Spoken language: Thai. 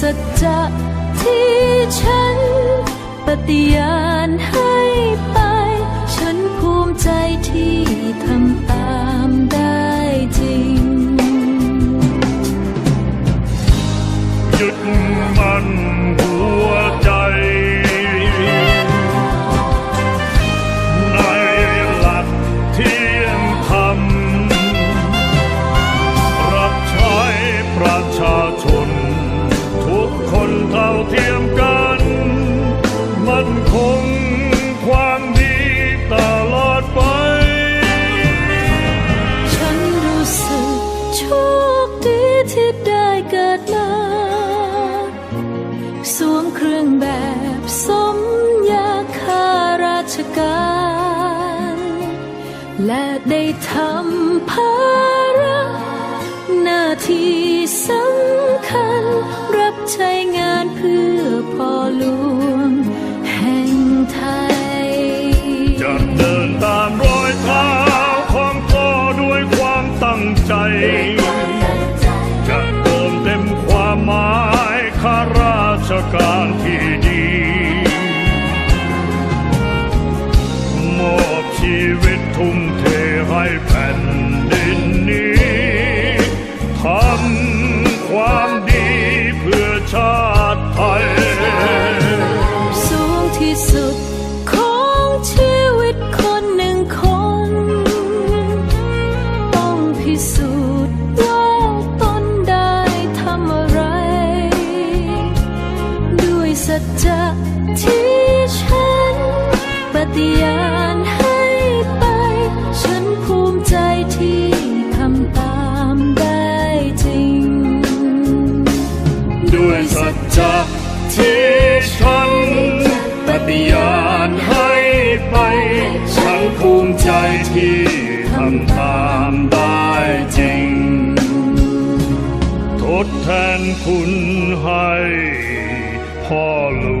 สัจจะที่ฉัน ปฏิญาณให้ไป ฉันภูมิใจที่ทำตามได้จริง ยึดมันหัวใจ เท่าเทียมกัน มันคงความดีตลอดไป ฉันรู้สึกโชคดีที่ได้เกิดมาสวมเครื่องแบบสมยาคาราชการ และได้ทำภาระหน้าที่สำคัญรับ ใช้งานเพื่อพ่อหลวงแห่งไทย จะเดินตามรอยเท้าของพ่อด้วยความตั้งใจ จะเติมเต็มความหมายข้าราชการที่ดีมอบชีวิตทุ่มเทให้แผ่นดิน สูจน์ว่าตนได้ทำอะไร ด้วยสัจจะที่ฉันปฏิญาณให้ไป ฉันภูมิใจที่ทำตามได้จริง ด้วยสัจจะที่ฉันปฏิญาณให้ไป ฉันภูมิใจที่ แทนคุณให้พ่อหลวง